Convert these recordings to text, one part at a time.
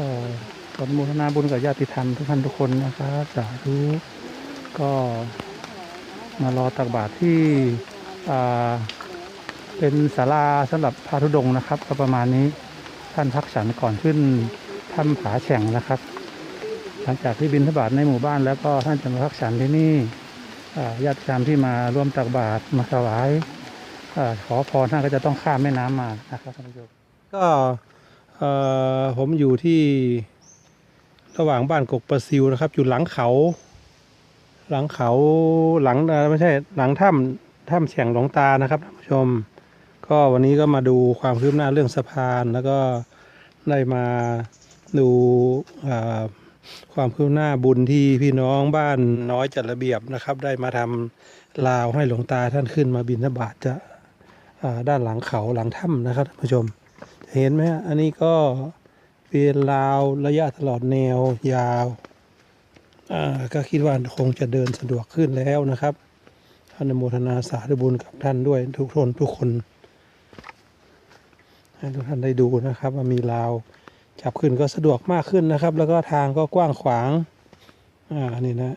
ก็ขออนุโมทนาบุญกับญาติธรรมทุกท่านทุกคนนะครับสาธุก็มารอตักบาตรที่อ่าเป็นศาลาสำหรับพระธุดงนะครับ ก็ประมาณนี้ท่านพักฉันก่อนขึ้นถ้ำผาแฉ่งนะครับ หลังจากที่บินทบาทในหมู่บ้านแล้วก็ท่านจะมาพักฉันที่นี่ญาติธรรมที่มาร่วมตักบาตรมาถวายขอพรท่านก็จะต้องข้ามแม่น้ำมานะครับท่านผู้ชมก็ ผมอยู่ที่ระหว่างบ้านกกประซิวนะครับ อยู่หลังเขา หลังเขาหลังไม่ใช่หลังถ้ำถ้ำแฉ่งหลวงตานะครับท่านผู้ชม ก็วันนี้ก็มาดูความคืบหน้าเรื่องสะพานแล้วก็ได้มาดูความคืบหน้าบุญที่พี่น้องบ้านน้อยจัดระเบียบนะครับ ได้มาทำลาวให้หลวงตาท่านขึ้นมาบินบาตจะด้านหลังเขาหลังถ้ำนะครับท่านผู้ชม เห็นไหมอันนี้ก็เป็นลาวระยะตลอดแนวยาวก็คิดว่าคงจะเดินสะดวกขึ้นแล้วนะครับอนุโมทนาสาธุบุญกับท่านด้วยทุกคนทุกคน ให้ทุกท่านได้ดูนะครับว่ามีลาวจับขึ้นก็สะดวกมากขึ้นนะครับ แล้วก็ทางก็กว้างขวางอ่านี่นะ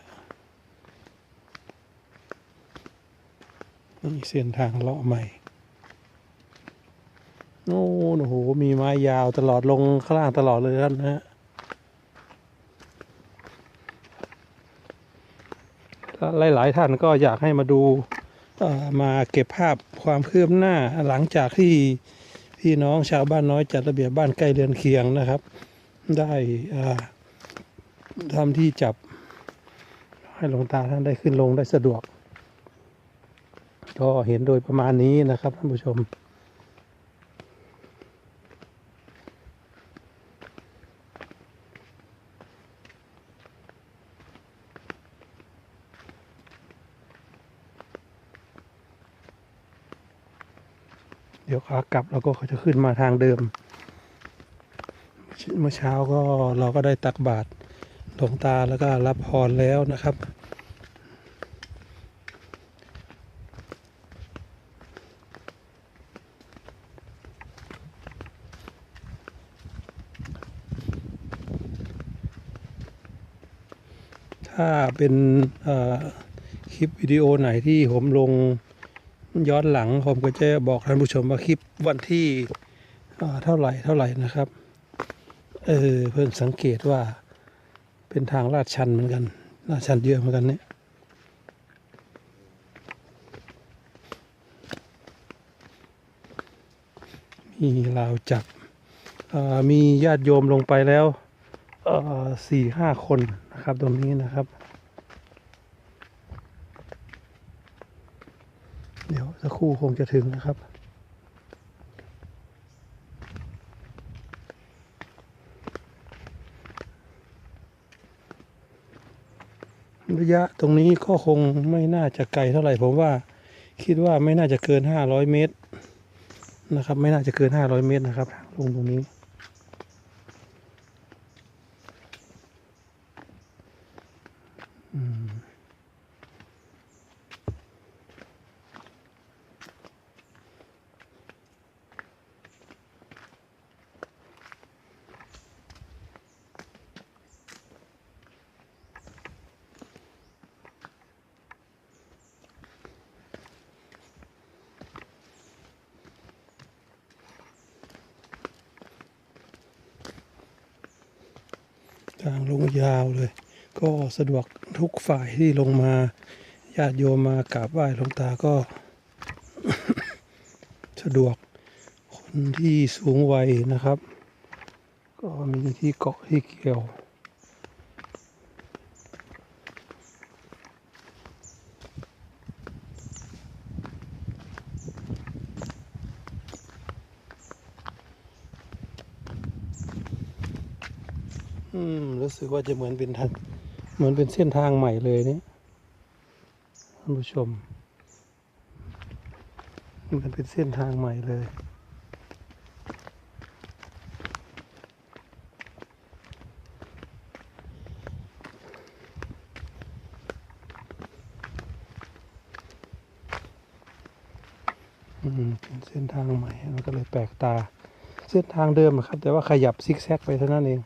นี่เส้นทางเลาะใหม่ โอ้โห มีไม้ยาวตลอดลงข้างล่างตลอดเลยท่านนะฮะหลาย ๆ ท่านก็อยากให้มาดูมาเก็บภาพความคืบหน้าหลังจากที่พี่น้องชาวบ้านน้อยจัดระเบียบบ้านใกล้เรือนเคียงนะครับ ได้อ่าทำที่จับ ให้หลวงตาท่านได้ขึ้นลงได้สะดวก ก็เห็นโดยประมาณนี้นะครับท่านผู้ชม เดี๋ยวขากลับเราก็จะขึ้นมาทางเดิม เมื่อเช้าก็เราก็ได้ตักบาตรหลวงตาแล้วก็รับพรแล้วนะครับถ้าเป็นคลิปวิดีโอไหนที่ผมลง ย้อนหลังผมก็จะบอกท่านผู้ชมว่าคลิปวันที่เท่าไหร่เท่าไหร่นะครับ เออเพิ่งสังเกตว่าเป็นทางลาดชันเหมือนกันลาดชันเยอะเหมือนกันเนี่ยมีราวจับมีญาติโยมลงไปแล้วสี่ห้าคนนะครับตรงนี้นะครับ เดี๋ยวสักครู่คงจะถึงนะครับ ระยะตรงนี้ก็คงไม่น่าจะไกลเท่าไหร่ ผมว่าคิดว่าไม่น่าจะเกิน 500 เมตรนะครับ ไม่น่าจะเกิน 500 เมตรนะครับทางลงตรงนี้ ทางลงยาวเลย ก็สะดวกทุกฝ่ายที่ลงมาญาติโยมมากราบไหว้หลวงตาก็ สะดวกคนที่สูงวัยนะครับ ก็มีที่เกาะที่เกี่ยว อืม รู้สึกว่าจะเหมือนเป็นทางเหมือนเป็นเส้นทางใหม่เลยเนี่ยท่านผู้ชมมันเป็นเส้นทางใหม่เลยอืมเป็นเส้นทางใหม่ มันก็เลยแปลกตา เส้นทางเดิมครับ แต่ว่าขยับซิกแซกไปเท่านั้นเอง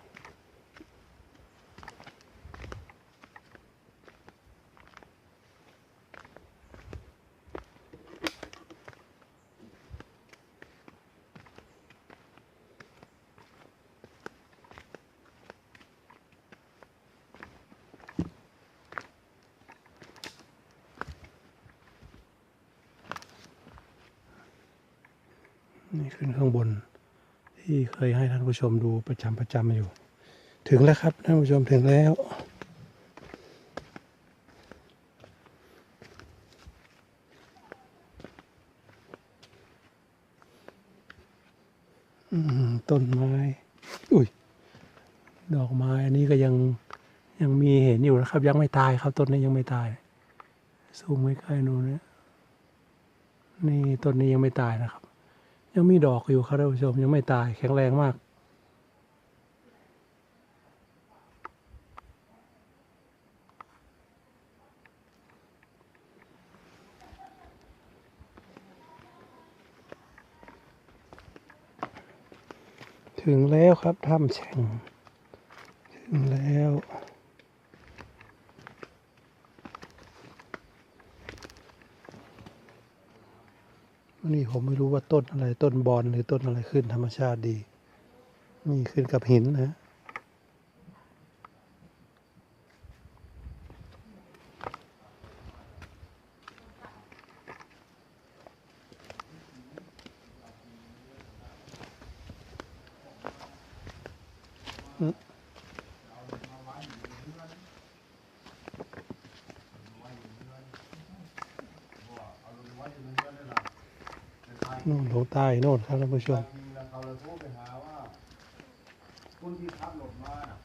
นี่ขึ้นข้างบน ที่เคยให้ท่านผู้ชมดูประจำประจำอยู่ ถึงแล้วครับท่านผู้ชมถึงแล้วต้นไม้ อุ้ย ดอกไม้อันนี้ก็ยังยังมีเห็นอยู่นะครับ ยังไม่ตายครับต้นนี้ยังไม่ตายซูงไมใกล้นู่นนี่ต้นนี้ยังไม่ตายนะครับ ยังมีดอกอยู่ครับท่านผู้ชมยังไม่ตายแข็งแรงมาก ถึงแล้วครับถ้ำแช่งถึงแล้ว นี่ผมไม่รู้ว่าต้นอะไรต้นบอนหรือต้นอะไรขึ้นธรรมชาติดี นี่ขึ้นกับหินนะ น่นลงใต้โน่นครับท่านผู้ชมเขาเลยโทรไปหาว่าคนที่ขับรถมาน่ะ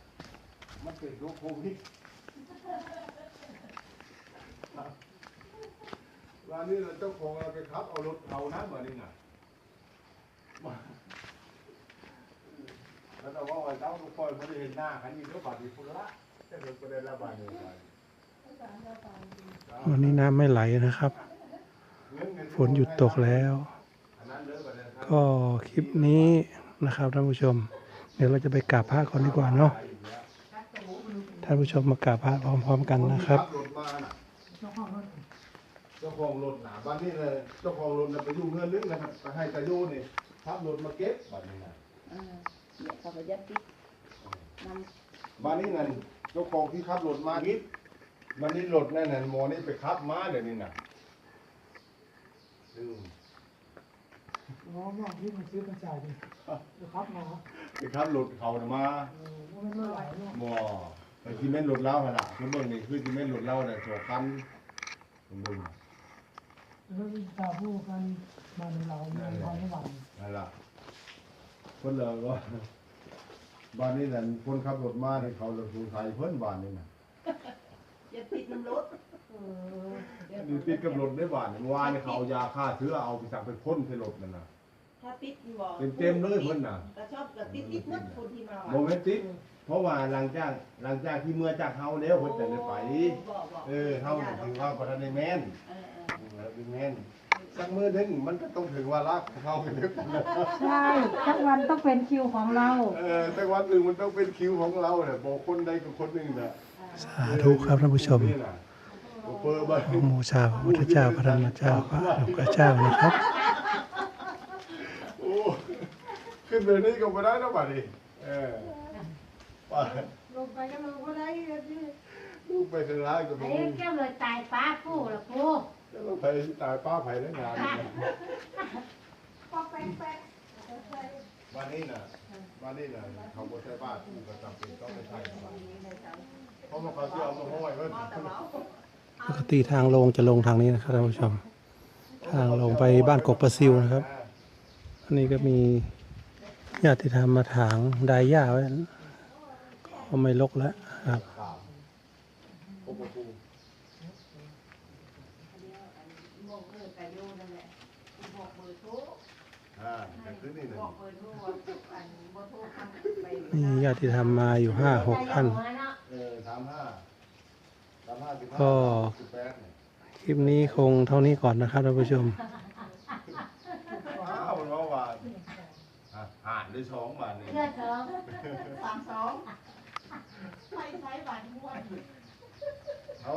มันเป็นโรคโควิดวันนี้เราเจ้าของเราไปขับเอารถเอานะเหมือนนี่น่ะมาแล้วเราว่าวันเจ้าทุกคนไม่ได้เห็นหน้ากันอีกแล้วบาดอีกคนละจะเดินประเด็นละบาดหนึ่งบาดวันนี้น้ำไม่ไหลนะครับ ฝนหยุดตกแล้วอันนั้นเลิ กประเด็นครับก็คลิปนี้นะครับท่านผู้ชม เดี๋ยวเราจะไปกราบพระก่อนดีกว่าเนาะท่านผู้ชมมากราบพระพร้อมๆกันนะครับรถมาน่ะเจ้าของรถหนาบ้านนี้เลยเจ้าของรถน่ะไปอยู่เงินนึงนะครับไปให้ตาโยนี่ขับรถมาเก็บบ้านนี้นะอ่าเนี่ยเขาก็ยัดติดนำบ้านนี้นั่นเจ้าของที่ขับรถมานิดมันนี่รถนั่นน่ะหมอนี่ไปขับมาเดี๋ยวนี้น่ะลืม น้องน้องที่มันซื้อกระจายดิครับหมอไปขับรถเขาน่ะมาเออว่ามันไม่ไหวเนาะหมอไอ้ที่แม่นรถเล่าหั่นล่ะคือเบิ่งนี่คือที่แม่นรถเล่าน่ะโฉคันผมเบิ่งแล้วตาพูดกันมาในเราในเราไม่หวังนั่นล่ะคนเราก็บ้านนี้นั่นคนขับรถมาที่เขารถสูไทยเพิ่นบ้านนี่น่ะ ยัดติดน้ำรถเออดูติดกับรถได้บ้านวานนี่เขาเอายาฆ่าเชื้อเอาไปสั่งไปพ่นใส่รถนั่นน่ะ ถ้าติดบอกเต็มเต็มๆเลยเพิ่นน่ะก็ชอบกับติดติดมัดคนที่มาโมเมนติดเพราะว่าหลังจากหลังจากที่เมื่อจากเฮาแล้วเพิ่นจะได้ไปบอกบอกเออเฮาถึงว่าบ่ทันได้แม่นเออเอออืมแล้วเป็นแม่นสักมื้อหนึงมันก็ต้องถึงวาระของเฮาไปแล้วกันนะใช่สักวันต้องเป็นคิวของเรา เออแต่วันหนึงมันต้องเป็นคิวของเราน่ะบ่คนใดกับคนหนึงน่ะ สาธุครับท่านผู้ชมนี่น่ะบ่เปอร์บ่พระโมชาพระพุทธเจ้าพระธรรมเจ้าพระอริยเจ้านะครับโอ้ขึ้นไปนี่ก็บ่ได้แล้วบัดนี้เออไปลงไปก็ลงก็ได้เลยสิลูกไปข้างล่างก็บ่ไอ้แก้วเลยตายป้าผู้ละผู้จะต้องไปตายป้าไผได้งานนี่นะก็แป๊กแป๊กวันนี้นะวันนี้นะเขาบอใช้บ้านก็จำเป็นต้องไปใช้บ้าน เพราะว่าเขาจะเอามาห้อยไว้ปกติทางลงจะลงทางนี้นะครับท่านผู้ชม ทางลงไปบ้านกกประซิวนะครับ อันนี้ก็มีญาติธรรมมาถางไดหญ้าไว้ก็ไม่ลกแล้วครับสามโอ้โหบอกเบอร์แต่โยนั่นแหละบอกเบอร์โทรอ่าแต่คือนี่นะบอกเบอร์โทรว่าอันบ่โทรทำไป นี่ญาติธรรมมาอยู่ห้าหกท่าน เออสามห้าสามห้าสิบห้า ก็สิบแปดเนี่ยคลิปนี้คงเท่านี้ก่อนนะครับท่านผู้ชม ว้าวมันว่าหวานอะอ่านได้สองบาทนี่เพื่อเธอสามสองใช้ใช้บาทม้วนเอา